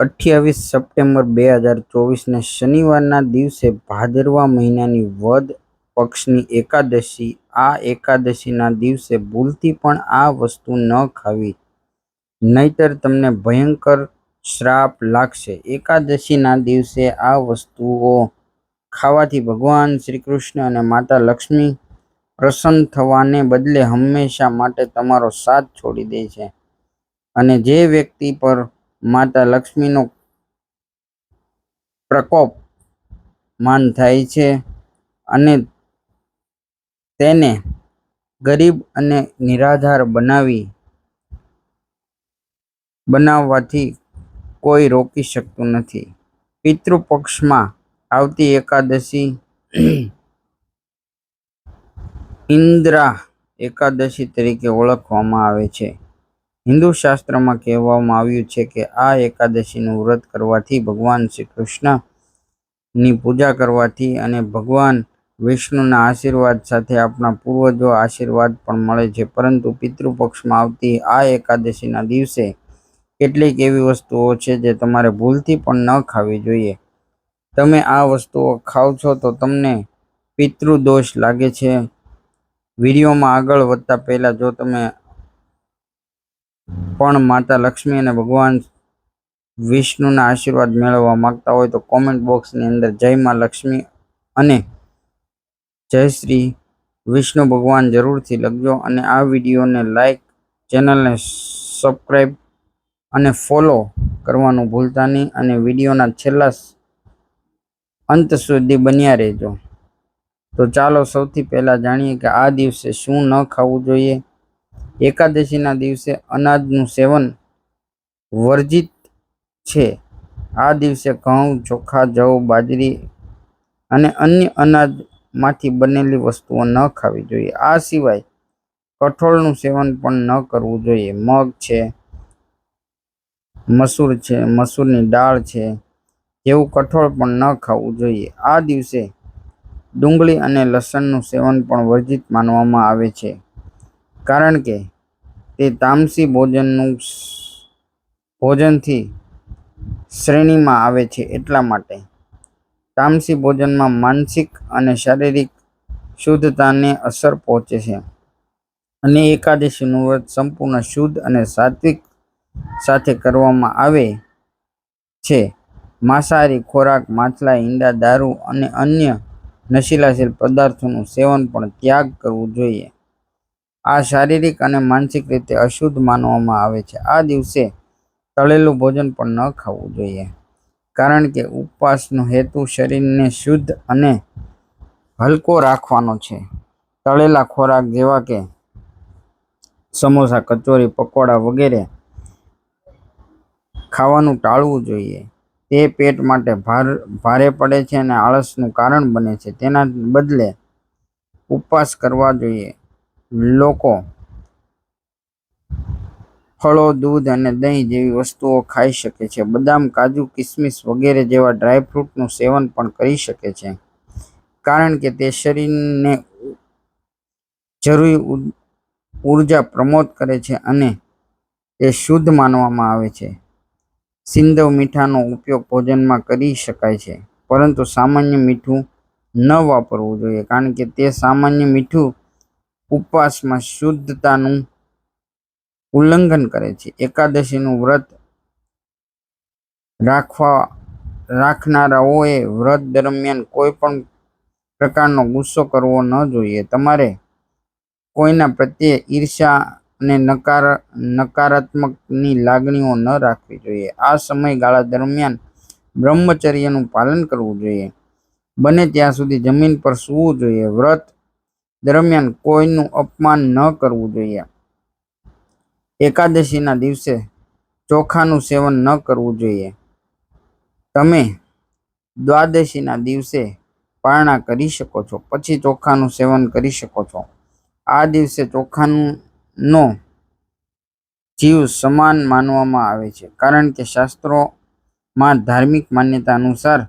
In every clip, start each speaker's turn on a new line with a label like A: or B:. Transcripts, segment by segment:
A: અઠ્યાવીસ સપ્ટેમ્બર બે હજાર ચોવીસને શનિવારના દિવસે ભાદરવા મહિનાની વદ પક્ષની એકાદશી, આ એકાદશીના દિવસે ભૂલથી પણ આ વસ્તુ ન ખાવી. નહીંતર તમને ભયંકર શ્રાપ લાગશે. એકાદશીના દિવસે આ વસ્તુઓ ખાવાથી ભગવાન શ્રી કૃષ્ણ અને માતા લક્ષ્મી પ્રસન્ન થવાને બદલે હંમેશા માટે તમારો સાથ છોડી દે છે. અને જે વ્યક્તિ પર માતા લક્ષ્મીનો પ્રકોપ માન થાય છે અને તેને ગરીબ અને નિરાધાર બનાવી બનાવવાથી કોઈ રોકી શકતું નથી. પિતૃપક્ષમાં આવતી એકાદશી ઇન્દ્રા એકાદશી તરીકે ઓળખવામાં આવે છે. હિન્દુ શાસ્ત્રમાં કહેવામાં આવ્યું છે કે આ એકાદશીનું વ્રત કરવાથી ભગવાન શ્રી કૃષ્ણની પૂજા કરવાથી અને ભગવાન વિષ્ણુના આશીર્વાદ સાથે આપણા પૂર્વજો આશીર્વાદ પણ મળે છે. પરંતુ પિતૃપક્ષમાં આવતી આ એકાદશીના દિવસે કેટલીક એવી વસ્તુઓ છે જે તમારે ભૂલથી પણ ન ખાવી જોઈએ. તમે આ વસ્તુઓ ખાવ છો તો તમને પિતૃદોષ લાગે છે. વિડીયોમાં આગળ વધતા પહેલાં જો તમે પણ માતા લક્ષ્મી અને ભગવાન વિષ્ણુના આશીર્વાદ મેળવવા માંગતા હોય તો કોમેન્ટ બોક્સની અંદર જય માં લક્ષ્મી અને જય શ્રી વિષ્ણુ ભગવાન જરૂરથી લખજો અને આ વિડીયોને લાઈક ચેનલને સબસ્ક્રાઈબ અને ફોલો કરવાનું ભૂલતા નહીં અને વિડીયોના છેલ્લા અંત સુધી બન્યા રહેજો. તો ચાલો સૌથી પહેલાં જાણીએ કે આ દિવસે શું ન ખાવું જોઈએ. એકાદશીના દિવસે અનાજનું સેવન વર્જિત છે. આ દિવસે ઘઉં, ચોખા, જવ, બાજરી અને અન્ય અનાજમાંથી બનેલી વસ્તુઓ ન ખાવી જોઈએ. આ સિવાય કઠોળનું સેવન પણ ન કરવું જોઈએ. મગ છે, મસૂર છે, મસૂરની દાળ છે, જેવું કઠોળ પણ ન ખાવું જોઈએ. આ દિવસે ડુંગળી અને લસણનું સેવન પણ વર્જિત માનવામાં આવે છે. કારણ કે તે તામસી ભોજનનું ભોજનથી શ્રેણીમાં આવે છે એટલા માટે. તામસી ભોજનમાં માનસિક અને શારીરિક શુદ્ધતાને અસર પહોંચે છે. અને એકાદશીનું વ્રત સંપૂર્ણ શુદ્ધ અને સાત્વિક સાથે કરવામાં આવે છે. માંસાહારી ખોરાક, માછલા, ઈંડા, દારૂ અને અન્ય નશીલાશીલ પદાર્થોનું સેવન પણ ત્યાગ કરવું જોઈએ. આ શારીરિક અને માનસિક રીતે અશુદ્ધ માનવામાં આવે છે. આ દિવસે તળેલું ભોજન પણ ન ખાવું જોઈએ, કારણ કે ઉપવાસનો હેતુ શરીરને શુદ્ધ અને હલકો રાખવાનો છે. તળેલા ખોરાક જેવા કે સમોસા, કચોરી, પકોડા વગેરે ખાવાનું ટાળવું જોઈએ. તે પેટ માટે ભાર, ભારે પડે છે અને આળસનું કારણ બને છે. તેના બદલે ઉપવાસ કરવા જોઈએ. લોકો ફળો, દૂધ અને દહીં જેવી વસ્તુઓ ખાઈ શકે છે. બદામ, કાજુ, કિસમિસ વગેરે જેવા ડ્રાયફ્રૂટનું સેવન પણ કરી શકે છે. કારણ કે તે શરીરને જરૂરી ઊર્જા પ્રમોદ કરે છે અને તે શુદ્ધ માનવામાં આવે છે. સિંધવ મીઠાનો ઉપયોગ ભોજનમાં કરી શકાય છે, પરંતુ સામાન્ય મીઠું ન વાપરવું જોઈએ, કારણ કે તે સામાન્ય મીઠું ઉપવાસમાં શુદ્ધતાનું ઉલ્લંઘન કરે છે. એકાદશીનું વ્રત રાખવા, રાખનારાઓએ વ્રત દરમિયાન કોઈ પણ પ્રકારનો ગુસ્સો કરવો ન જોઈએ. તમારે કોઈના પ્રત્યે ઈર્ષા અને નકાર, નકારાત્મકની લાગણીઓ ન રાખવી જોઈએ. આ સમયગાળા દરમિયાન બ્રહ્મચર્યનું પાલન કરવું જોઈએ. બને ત્યાં સુધી જમીન પર સૂવું જોઈએ. વ્રત દરમિયાન કોઈનું અપમાન ન કરવું જોઈએ. એકાદશીના દિવસે ચોખાનું સેવન ન કરવું જોઈએ. તમે દ્વાદશીના દિવસે પારણા કરી શકો છો, પછી ચોખાનું સેવન કરી શકો છો. આ દિવસે ચોખાનો જીવ સમાન માનવામાં આવે છે, કારણ કે શાસ્ત્રોમાં ધાર્મિક માન્યતા અનુસાર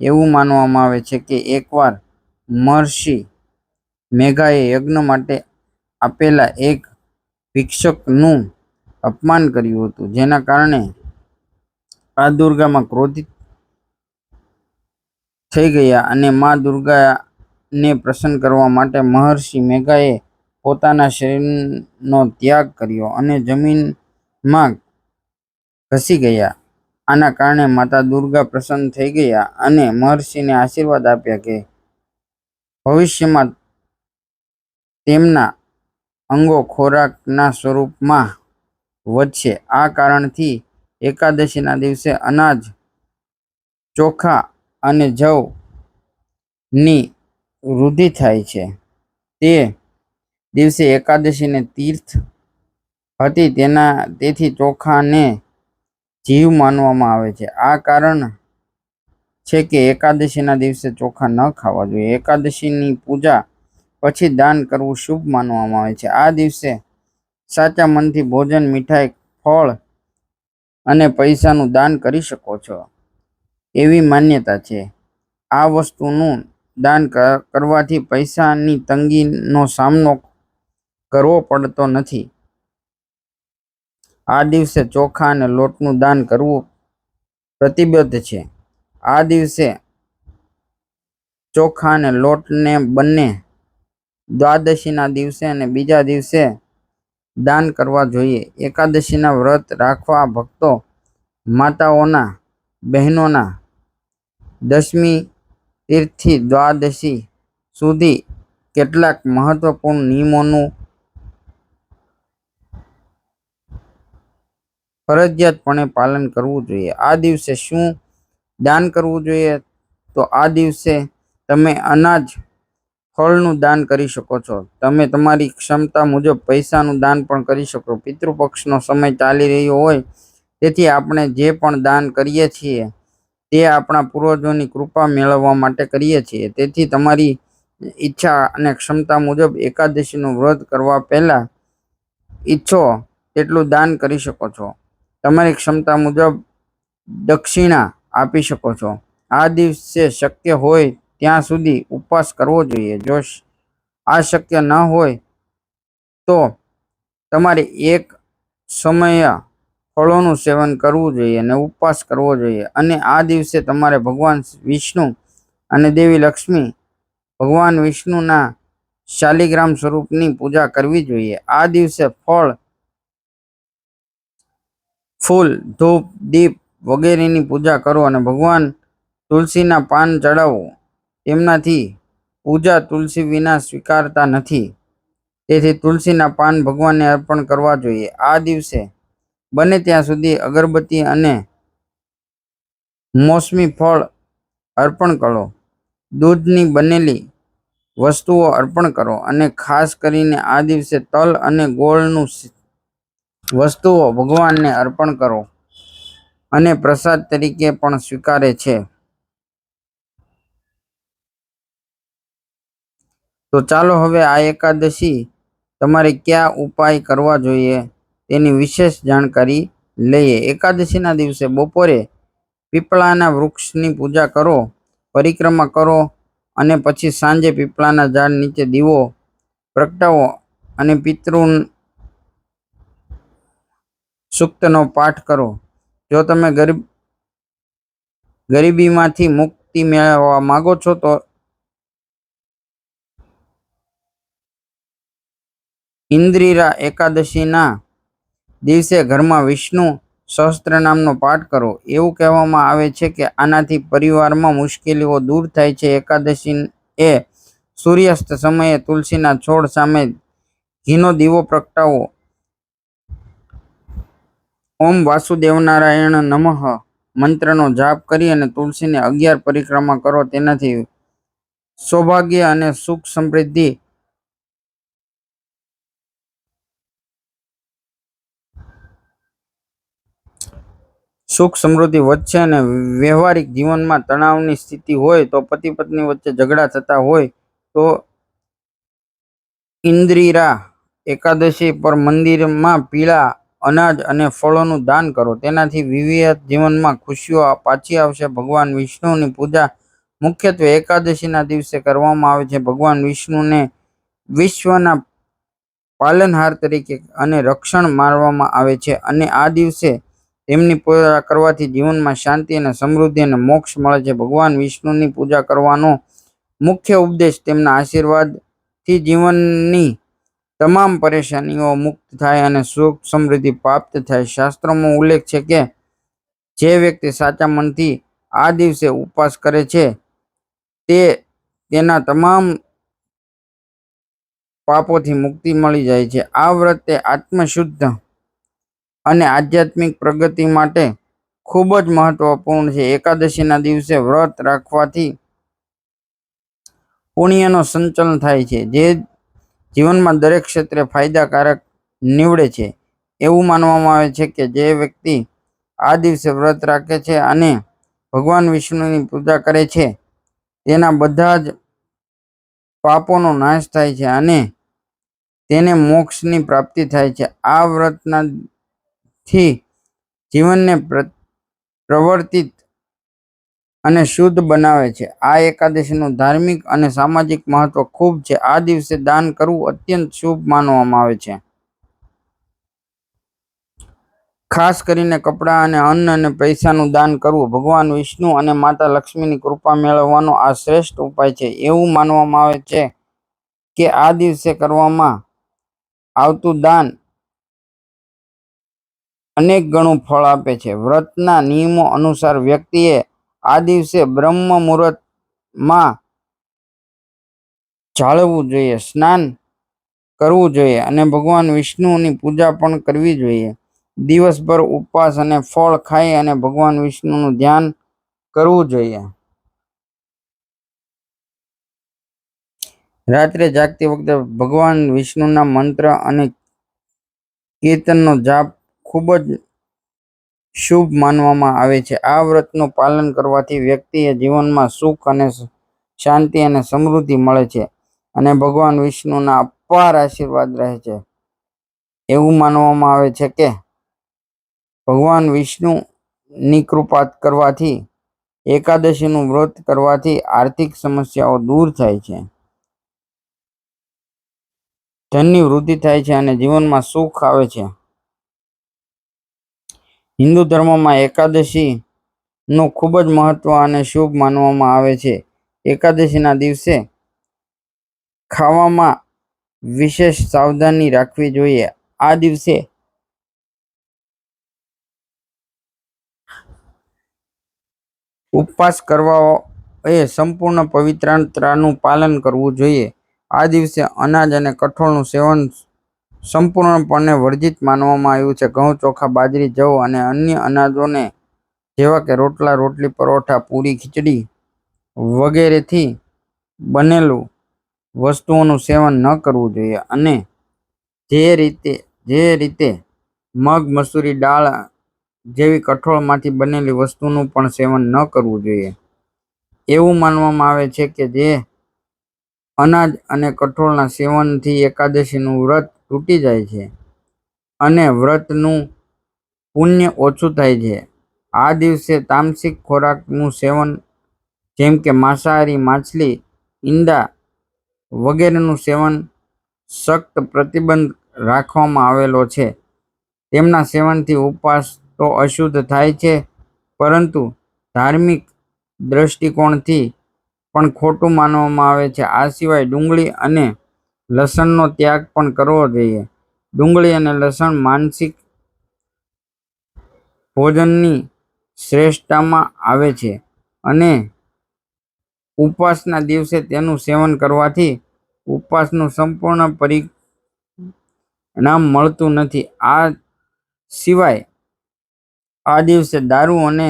A: એવું માનવામાં આવે છે કે એકવાર મહર્ષિ મેઘાએ યજ્ઞ માટે આપેલા એક ભિક્ષકનું અપમાન કર્યું હતું, જેના કારણે આ દુર્ગામાં ક્રોધિત થઈ ગયા અને મા દુર્ગાને પ્રસન્ન કરવા માટે મહર્ષિ મેઘાએ પોતાના શરીરનો ત્યાગ કર્યો અને જમીનમાં ઘસી ગયા. આના કારણે માતા દુર્ગા પ્રસન્ન થઈ ગયા અને મહર્ષિને આશીર્વાદ આપ્યા કે ભવિષ્યમાં તેમના અંગો ખોરાકના સ્વરૂપમાં વધશે. આ કારણથી એકાદશીના દિવસે અનાજ, ચોખા અને જવની વૃદ્ધિ થાય છે. તે દિવસે એકાદશીને તીર્થ હતી તેના, તેથી ચોખાને જીવ માનવામાં આવે છે. આ કારણ છે કે એકાદશીના દિવસે ચોખા ન ખાવા જોઈએ. એકાદશીની પૂજા પછી દાન કરવું શુભ માનવામાં આવે છે. આ દિવસે સાચા મનથી ભોજન, મીઠાઈ, ફળ અને પૈસાનું દાન કરી શકો છો. એવી માન્યતા છે. આ વસ્તુનું દાન કરવાથી પૈસાની તંગીનો સામનો કરવો પડતો નથી. આ દિવસે ચોખા અને લોટનું દાન કરવું પ્રતિબદ્ધ છે. આ દિવસે ચોખા અને લોટને બંને દ્વાદશીના દિવસે અને બીજા દિવસે દાન કરવા જોઈએ. એકાદશીના વ્રત રાખવા ભક્તો માતાઓના, બહેનોના દસમી તીર્થથી દ્વાદશી સુધી કેટલાક મહત્વપૂર્ણ નિયમોનું ફરજિયાતપણે પાલન કરવું જોઈએ. આ દિવસે શું દાન કરવું જોઈએ? તો આ દિવસે તમે અનાજ ફળનું દાન કરી શકો છો. તમે તમારી ક્ષમતા મુજબ પૈસાનું દાન પણ કરી શકો. પિતૃપક્ષનો સમય ચાલી રહ્યો હોય, તેથી આપણે જે પણ દાન કરીએ છીએ, તે આપણા પૂર્વજોની કૃપા મેળવવા માટે કરીએ છીએ. તેથી તમારી ઈચ્છા અને ક્ષમતા મુજબ એકાદશીનું વ્રત કરવા પહેલાં ઈચ્છો તેટલું દાન કરી શકો છો. તમારી ક્ષમતા મુજબ દક્ષિણા આપી શકો છો. આ દિવસે શક્ય હોય ત્યાં સુધી ઉપવાસ કરવો જોઈએ. જો આ શક્ય ન હોય તો તમારે એક સમય ફળોનું સેવન કરવું જોઈએ અને ઉપવાસ કરવો જોઈએ. અને આ દિવસે તમારે ભગવાન વિષ્ણુ અને દેવી લક્ષ્મી, ભગવાન વિષ્ણુના શાલિગ્રામ સ્વરૂપની પૂજા કરવી જોઈએ. આ દિવસે ફળ, ફૂલ, ધૂપ, દીપ વગેરેની પૂજા કરો અને ભગવાન તુલસીના પાન ચડાવો તેમનાથી પૂજા તુલસી વિના સ્વીકારતા નથી. તેથી તુલસીના પાન ભગવાનને અર્પણ કરવા જોઈએ. આ દિવસે બને ત્યાં સુધી અગરબત્તી અને મોસમી ફળ અર્પણ કરો. દૂધની બનેલી વસ્તુઓ અર્પણ કરો અને ખાસ કરીને આ દિવસે તલ અને ગોળનું વસ્તુઓ ભગવાનને અર્પણ કરો અને પ્રસાદ તરીકે પણ સ્વીકારે છે. તો ચાલો હવે આ એકાદશી તમારે કયા ઉપાય કરવા જોઈએ તેની વિશેષ જાણકારી લઈએ. એકાદશીના દિવસે બપોરે પીપળાના વૃક્ષની પૂજા કરો, પરિક્રમા કરો અને પછી સાંજે પીપળાના ઝાડ નીચે દીવો, પ્રગટાવો અને પિતૃ સૂક્તનો પાઠ કરો. જો તમે ગરીબ, ગરીબીમાંથી મુક્તિ મેળવવા માંગો છો તો ઇન્દ્રિરા એકાદશીના દિવસે ઘરમાં વિષ્ણુ સહસ્ત્રનામનો પાઠ કરો. એવું કહેવામાં આવે છે કે આનાથી પરિવારમાં મુશ્કેલીઓ દૂર થાય છે. એકાદશી એ સૂર્યાસ્ત સમયે તુલસીના છોડ સામે ઘીનો દીવો પ્રગટાવો. ઓમ વાસુદેવનારાયણ નમઃ. મંત્રનો જાપ કરી અને તુલસીને અગિયાર પરિક્રમા કરો. તેનાથી સૌભાગ્ય અને સુખ સમૃદ્ધિ સુખ સમૃદ્ધિ વધશે અને વ્યવહારિક જીવનમાં તણાવની સ્થિતિ હોય તો પતિ પત્ની વચ્ચે ઝઘડા થતા હોય તો ઇન્દ્રિરા એકાદશી પર મંદિરમાં પીળા અનાજ અને ફળોનું દાન કરો. તેનાથી વિવિધ જીવનમાં ખુશીઓ પાછી આવશે. ભગવાન વિષ્ણુની પૂજા મુખ્યત્વે એકાદશીના દિવસે કરવામાં આવે છે. ભગવાન વિષ્ણુને વિશ્વના પાલનહાર તરીકે અને રક્ષણ માનવામાં આવે છે અને આ દિવસે તેમની પૂજા કરવાથી જીવનમાં શાંતિ અને સમૃદ્ધિ અને મોક્ષ મળે છે. ભગવાન વિષ્ણુની પૂજા કરવાનો મુખ્ય ઉપદેશ તેમના આશીર્વાદથી જીવનની તમામ પરેશાનીઓ મુક્ત થાય અને સુખ સમૃદ્ધિ પ્રાપ્ત થાય. શાસ્ત્રોમાં ઉલ્લેખ છે કે જે વ્યક્તિ સાચા મનથી આ દિવસે ઉપવાસ કરે છે, તે તેના તમામ પાપોથી મુક્તિ મળી જાય છે. આ વ્રતે આત્મશુદ્ધ અને આધ્યાત્મિક પ્રગતિ માટે ખૂબ જ મહત્વપૂર્ણ છે. એકાદશીના દિવસે વ્રત રાખવાથી પુણ્યનો સંચલન થાય છે, જે જીવનમાં દરેક ક્ષેત્રે ફાયદાકારક નીવડે છે. એવું માનવામાં આવે છે કે જે વ્યક્તિ આ દિવસે વ્રત રાખે છે અને ભગવાન વિષ્ણુની પૂજા કરે છે, તેના બધા જ પાપોનો નાશ થાય છે અને તેને મોક્ષની પ્રાપ્તિ થાય છે. આ વ્રતના થી જીવનને પ્રવર્તિત અને શુદ્ધ બનાવે છે. આ એકાદશીનું ધાર્મિક અને સામાજિક મહત્વ ખૂબ છે. આ દિવસે દાન કરવું અત્યંત શુભ માનવામાં આવે છે. ખાસ કરીને કપડાં અને અન્ન અને પૈસાનું દાન કરવું. ભગવાન વિષ્ણુ અને માતા લક્ષ્મીની કૃપા મેળવવાનો આ શ્રેષ્ઠ ઉપાય છે. એવું માનવામાં આવે છે કે આ દિવસે કરવામાં આવતું દાન અનેક ગણું ફળ આપે છે. વ્રતના નિયમો અનુસાર વ્યક્તિએ આ દિવસે બ્રહ્મ મુહૂર્તમાં જાળવવું જોઈએ, સ્નાન કરવું જોઈએ અને ભગવાન વિષ્ણુની પૂજા પણ કરવી જોઈએ. દિવસભર ઉપવાસ અને ફળ ખાઈ અને ભગવાન વિષ્ણુનું ધ્યાન કરવું જોઈએ. રાત્રે જાગતી વખતે ભગવાન વિષ્ણુના મંત્ર અને કીર્તનનો જાપ ખૂબ જ શુભ માનવામાં આવે છે. આ વ્રતનું પાલન કરવાથી વ્યક્તિએ જીવનમાં સુખ અને શાંતિ અને સમૃદ્ધિ મળે છે અને ભગવાન વિષ્ણુના અપાર આશીર્વાદ રહે છે. એવું માનવામાં આવે છે કે ભગવાન વિષ્ણુની કૃપા કરવાથી, એકાદશીનું વ્રત કરવાથી આર્થિક સમસ્યાઓ દૂર થાય છે. ધનની વૃદ્ધિ થાય છે અને જીવનમાં સુખ આવે છે. હિન્દુ ધર્મમાં એકાદશી નું ખૂબ જ મહત્વ અને શુભ માનવામાં આવે છે. એકાદશીના દિવસે ખાવામાં વિશેષ સાવધાની રાખવી જોઈએ. આ દિવસે ઉપવાસ કરવા એ સંપૂર્ણ પવિત્રતાનું પાલન કરવું જોઈએ. આ દિવસે અનાજ અને કઠોળનું સેવન સંપૂર્ણપણે વર્જિત માનવામાં આવ્યું છે. ઘઉં, ચોખા, બાજરી, જવ અને અન્ય અનાજોને જેવા કે રોટલા, રોટલી, પરોઠા, પૂરી, ખીચડી વગેરેથી બનેલું વસ્તુઓનું સેવન ન કરવું જોઈએ અને જે રીતે જે રીતે મગ, મસૂરી, દાળ જેવી કઠોળમાંથી બનેલી વસ્તુનું પણ સેવન ન કરવું જોઈએ. એવું માનવામાં આવે છે કે જે અનાજ અને કઠોળના સેવનથી એકાદશીનું વ્રત તૂટી જાય છે અને વ્રતનું પુણ્ય ઓછું થાય છે. આ દિવસે તામસિક ખોરાકનું સેવન, જેમ કે માંસાહારી, માછલી, ઈંડા વગેરેનું સેવન સખ્ત પ્રતિબંધ રાખવામાં આવેલો છે. તેમના સેવનથી ઉપવાસ તો અશુદ્ધ થાય છે, પરંતુ ધાર્મિક દ્રષ્ટિકોણથી પણ ખોટું માનવામાં આવે છે. આ સિવાય ડુંગળી અને લસણનો ત્યાગ પણ કરવો જોઈએ. ડુંગળી અને લસણ માનસિક ભોજનની શ્રેષ્ઠતામાં આવે છે અને ઉપવાસના દિવસે તેનું સેવન કરવાથી ઉપવાસનું સંપૂર્ણ પરિણામ મળતું નથી. આ સિવાય આ દિવસે દારૂ અને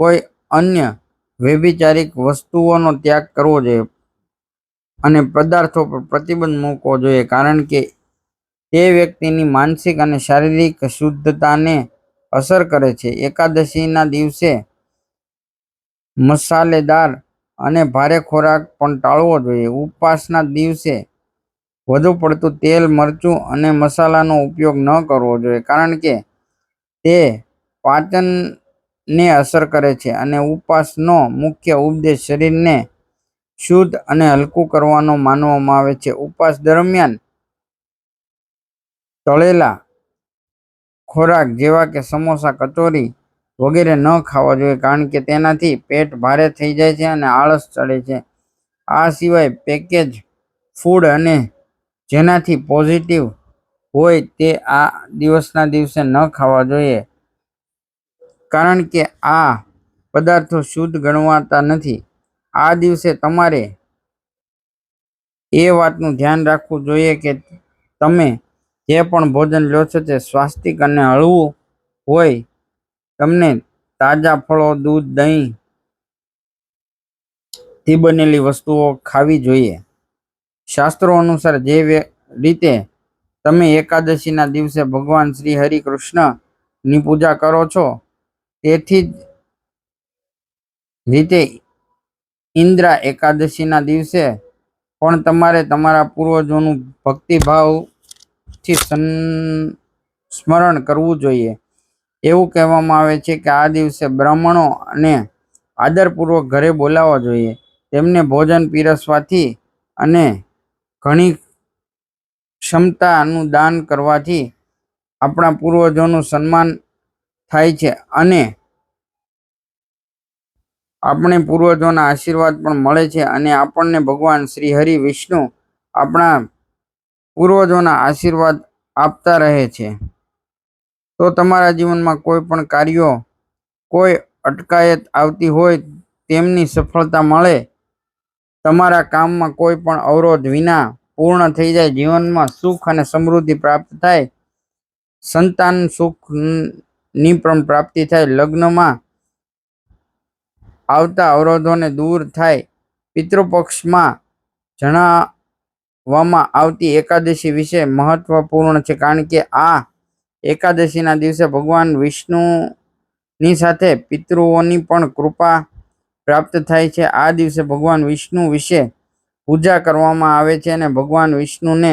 A: કોઈ અન્ય વ્યભિચારિક વસ્તુઓનો ત્યાગ કરવો જોઈએ. અને પદાર્થો પર પ્રતિબંધ મૂકવો જોઈએ, કારણ કે તે વ્યક્તિની માનસિક અને શારીરિક શુદ્ધતાને અસર કરે છે. એકાદશીના દિવસે મસાલેદાર અને ભારે ખોરાક પણ ટાળવો જોઈએ. ઉપવાસના દિવસે વધુ પડતું તેલ, મરચું અને મસાલાનો ઉપયોગ ન કરવો જોઈએ, કારણ કે તે પાચનને અસર કરે છે અને ઉપવાસનો મુખ્ય ઉપદેશ શરીરને શુદ્ધ અને હલકું કરવાનો માનવામાં આવે છે. ઉપવાસ દરમિયાન તળેલા ખોરાક જેવા કે સમોસા, કચોરી વગેરે ન ખાવા જોઈએ કારણ કે તેનાથી પેટ ભારે થઈ જાય છે અને આળસ ચડે છે. આ સિવાય પેકેજ ફૂડ અને જેનાથી પોઝિટિવ હોય તે આ દિવસના દિવસે ન ખાવા જોઈએ કારણ કે આ પદાર્થો શુદ્ધ ગણવાતા નથી. આ દિવસે તમારે એ વાતનું ધ્યાન રાખવું જોઈએ કે તમે જે પણ ભોજન લો છો તે સ્વાસ્તિક અને હળવું હોય. તમને તાજા ફળો, દૂધ, દહીં થી બનેલી વસ્તુઓ ખાવી જોઈએ. શાસ્ત્રો અનુસાર જે રીતે તમે એકાદશીના દિવસે ભગવાન શ્રી હરિ કૃષ્ણની પૂજા કરો છો, તેથી જ રીતે ઇન્દ્રા એકાદશીના દિવસે પણ તમારે તમારા પૂર્વજોનું ભક્તિભાવથી સન- સ્મરણ કરવું જોઈએ. એવું કહેવામાં આવે છે કે આ દિવસે બ્રાહ્મણો અને આદરપૂર્વક ઘરે બોલાવવા જોઈએ. તેમને ભોજન પીરસવાથી અને ઘણી ક્ષમતાનું દાન કરવાથી આપણા પૂર્વજોનું સન્માન થાય છે અને આપણે પૂર્વજોના આશીર્વાદ પણ મળે છે અને આપણને ભગવાન શ્રી હરિ વિષ્ણુ આપણા પૂર્વજોના આશીર્વાદ આપતા રહે છે. તો તમારા જીવનમાં કોઈ પણ કાર્યો, કોઈ અટકાયત આવતી હોય તેમની સફળતા મળે. તમારા કામમાં કોઈ પણ અવરોધ વિના પૂર્ણ થઈ જાય, જીવનમાં સુખ અને સમૃદ્ધિ પ્રાપ્ત થાય. સંતાન સુખની પણ પ્રાપ્તિ થાય. લગ્નમાં આવતા અવરોધોને દૂર થાય, પિતૃપક્ષમાં જણાવવામાં આવતી એકાદશી વિશે મહત્વપૂર્ણ છે કારણ કે આ એકાદશીના દિવસે ભગવાન વિષ્ણુની સાથે પિતૃઓની પણ કૃપા પ્રાપ્ત થાય છે. આ દિવસે ભગવાન વિષ્ણુ વિશે પૂજા કરવામાં આવે છે અને ભગવાન વિષ્ણુને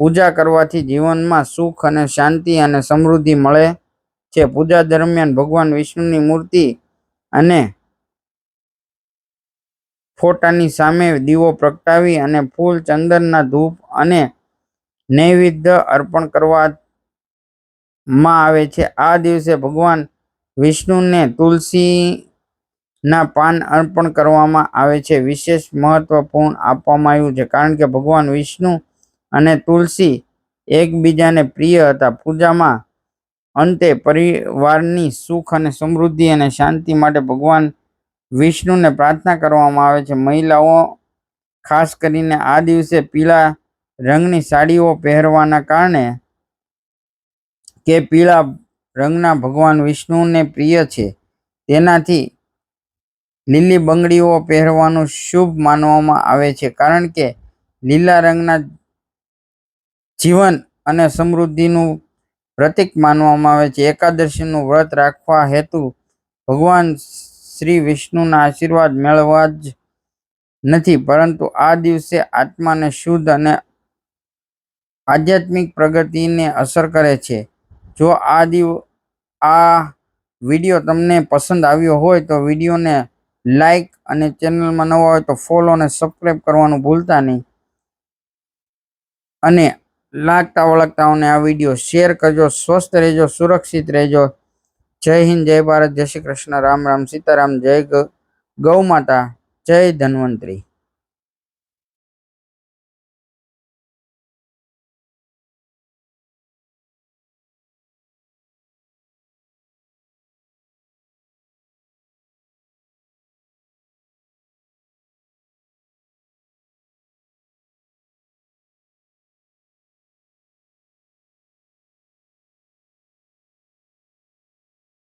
A: પૂજા કરવાથી જીવનમાં સુખ અને શાંતિ અને સમૃદ્ધિ મળે છે. પૂજા દરમિયાન ભગવાન વિષ્ણુની મૂર્તિ અને ફોટાની સામે દીવો પ્રગટાવી અને ફૂલ ચંદનના ધૂપ અને નૈવેદ્ય અર્પણ કરવામાં આવે છે. આ દિવસે ભગવાન વિષ્ણુને તુલસીના પાન અર્પણ કરવામાં આવે છે. વિશેષ મહત્વપૂર્ણ આપવામાં આવ્યું છે કારણ કે ભગવાન વિષ્ણુ અને તુલસી એકબીજાને પ્રિય હતા. પૂજામાં અંતે પરિવારની સુખ અને સમૃદ્ધિ અને શાંતિ માટે ભગવાન વિષ્ણુને પ્રાર્થના કરવામાં આવે છે. મહિલાઓ, ખાસ કરીને આ દિવસે પીળા રંગની સાડીઓ પહેરવાના કારણે કે પીળા રંગના ભગવાન વિષ્ણુને પ્રિય છે. તેનાથી લીલી બંગડીઓ પહેરવાનું શુભ માનવામાં આવે છે. કારણ કે લીલા રંગના જીવન અને સમૃદ્ધિનું પ્રતીક માનવામાં આવે છે. એકાદશીનું વ્રત રાખવા હેતુ ભગવાન શ્રી વિષ્ણુના આશીર્વાદ મેળવવા જ નથી, પરંતુ આ દિવસે આત્માને શુદ્ધ અને આધ્યાત્મિક પ્રગતિને અસર કરે છે. જો આ દિવ, આ વીડિયો તમને પસંદ આવ્યો હોય તો વિડીયોને લાઈક અને ચેનલમાં નવા હોય તો ફોલો અને સબસ્ક્રાઈબ કરવાનું ભૂલતા નહીં. અને લાગતા વળગતાઓને આ વીડિયો શેર કરજો, સ્વસ્થ રહેજો, સુરક્ષિત રહેજો. જય હિન્દ, જય ભારત, જય શ્રી કૃષ્ણ, રામ રામ, સીતારામ, જય ગૌ માતા, જય ધન્વંતરી.